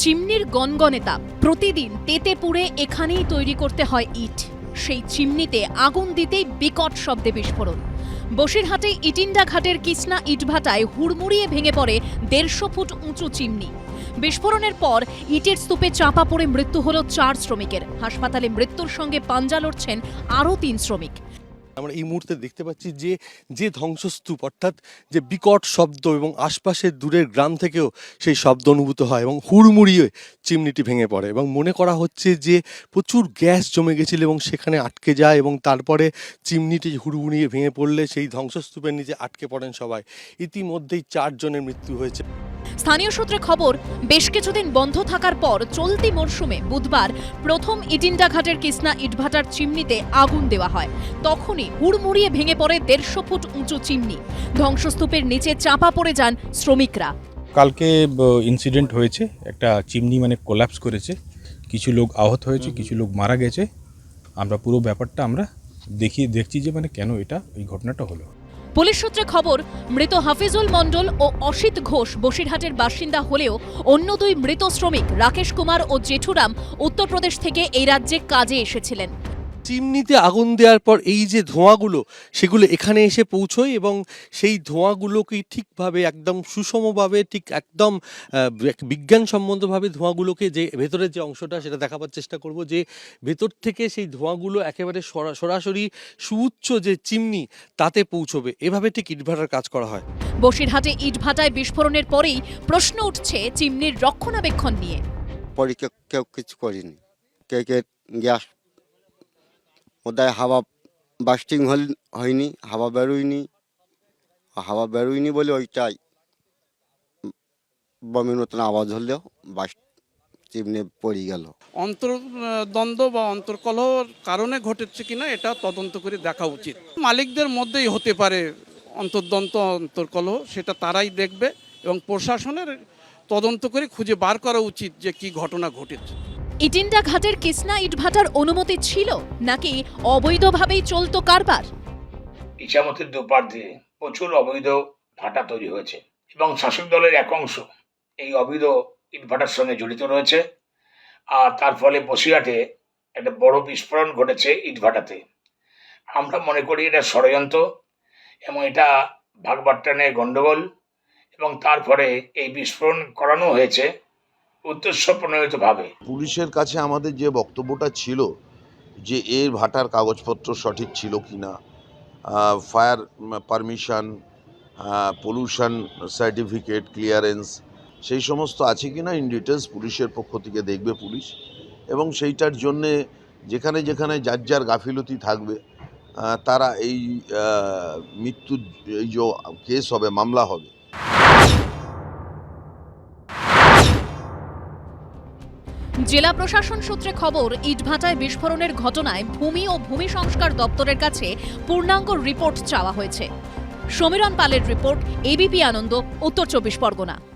চিমনির গনগনে তাপ প্রতিদিন তেতে পুড়ে এখানেই তৈরি করতে হয় ইট। সেই চিমনিতে আগুন দিতেই বিকট শব্দে বিস্ফোরণ। বসিরহাটে ইটিন্ডা ঘাটের কিসনা ইটভাটায় হুড়মুড়িয়ে ভেঙে পড়ে দেড়শো ফুট উঁচু চিমনি। বিস্ফোরণের পর ইটের স্তূপে চাপা পড়ে মৃত্যু হল চার শ্রমিকের। হাসপাতালে মৃত্যুর সঙ্গে পাঞ্জা লড়ছেন আরও তিন শ্রমিক। আমরা এই মুহূর্তে দেখতে পাচ্ছি যে যে ধ্বংসস্তূপ, অর্থাৎ যে বিকট শব্দ এবং আশপাশের দূরের গ্রাম থেকেও সেই শব্দ অনুভূত হয় এবং হুড়মুড়িয়ে চিমনিটি ভেঙে পড়ে এবং মনে করা হচ্ছে যে, প্রচুর গ্যাস জমে গেছিল এবং সেখানে আটকে যায় এবং তারপরে চিমনিটি হুড়মুড়িয়ে ভেঙে পড়লে সেই ধ্বংসস্তূপের নিচে আটকে পড়েন সবাই। ইতিমধ্যেই চারজনের মৃত্যু হয়েছে। স্থানীয় সূত্রে খবর বেশ কিছুদিন বন্ধ থাকার পর চলতি মরশুমে বুধবার প্রথম ইটিন্ডা ঘাটের কিসনা ইটভাটার চিমনিতে আগুন দেওয়া হয়। তখনই হুড়মুড়িয়ে ভেঙে পড়ে দেড়শো ফুট উঁচু চিমনি। ধ্বংসস্তূপের নিচে চাপা পড়ে যান শ্রমিকরা। কালকে ইনসিডেন্ট হয়েছে। একটা চিমনি মানে কোল্যাপস করেছে। কিছু লোক আহত হয়েছে কিছু লোক মারা গেছে। আমরা পুরো ব্যাপারটা আমরা দেখি দেখছি যে মানে কেন এটা এই ঘটনাটা হলো। পুলিশ সূত্রে খবর, মৃত হাফিজুল মণ্ডল ও অসিত ঘোষ বসিরহাটের বাসিন্দা হলেও অন্য দুই মৃত শ্রমিক রাকেশ কুমার ও জেঠুরাম উত্তরপ্রদেশ থেকে এই রাজ্যে কাজে এসেছিলেন। চিমনিতে আগুন দেওয়ার পর এই যে ধোঁয়াগুলো সেগুলো এখানে এসে পৌঁছয় এবং সেই ধোঁয়াগুলোকে ঠিকভাবে একদম সুষমভাবে ঠিক একদম বিজ্ঞানসম্মতভাবে ধোঁয়াগুলোকে যে ভেতরের যে অংশটা সেটা দেখাবার চেষ্টা করব যে ভেতর থেকে সেই ধোঁয়াগুলো একেবারে সরা- সরাসরি সুউচ্চ যে চিমনি তাতে পৌঁছবে। এভাবে ঠিক ইটভাটার কাজ করা হয়। বসিরহাটে ইটভাটায় বিস্ফোরণের পরেই প্রশ্ন উঠছে চিমনির রক্ষণাবেক্ষণ নিয়ে। পরীক্ষা কেউ কিছু করিনি। কে কে গ্যাস ওদায় হাওয়া বাস্টিং হল, হয়নি, হাওয়া বেরোয়নি। হাওয়া বেরোয়নি বলে ওইটাই বমের মতন আওয়াজ হলেও বাস চিমনে পড়ে গেল। অন্তর্দ্বন্দ্ব বা অন্তর্কলহর কারণে ঘটেছে কিনা এটা তদন্ত করে দেখা উচিত। মালিকদের মধ্যেই হতে পারে অন্তর্দ্বন্দ্ব, অন্তর্কলহ, সেটা তারাই দেখবে এবং প্রশাসনের তদন্ত করে খুঁজে বার করা উচিত যে কি ঘটনা ঘটেছে। ইটিন্ডা ঘাটের কিসনা ইটভাটার অনুমতি ছিল নাকি অবৈধভাবেই চলতো কারবার? ইছামতির দুপার দিয়ে প্রচুর অবৈধ ভাটা তৈরি হয়েছে এবং শাসক দলের এক অংশ এই অবৈধ ইটভাটার সঙ্গে জড়িত রয়েছে। আর তার ফলে বসিরহাটে একটা বড় বিস্ফোরণ ঘটেছে ইটভাটাতে। আমরা মনে করি এটা ষড়যন্ত্র এবং এটা ভাগবাট্টানের গণ্ডগোল এবং তারপরে এই বিস্ফোরণ করানো হয়েছে। পুলিশের কাছে আমাদের যে বক্তব্যটা ছিল যে এর ভাটার কাগজপত্র সঠিক ছিল কি না fire permission pollution certificate clearance সেই সমস্ত আছে কি না ইন ডিটেলস পুলিশের পক্ষ থেকে দেখবে পুলিশ। এবং সেইটার জন্যে যেখানে যেখানে যার যার গাফিলতি থাকবে তারা এই আহ, মৃত্যুর এই যে কেস হবে মামলা হবে। জেলা প্রশাসন সূত্রে খবর, ইটভাটায় বিস্ফোরণের ঘটনায় ভূমি ও ভূমি সংস্কার দপ্তরের কাছে পূর্ণাঙ্গ রিপোর্ট চাওয়া হয়েছে। সমীরণ পালের রিপোর্ট এবিপি আনন্দ, উত্তর চব্বিশ পরগনা।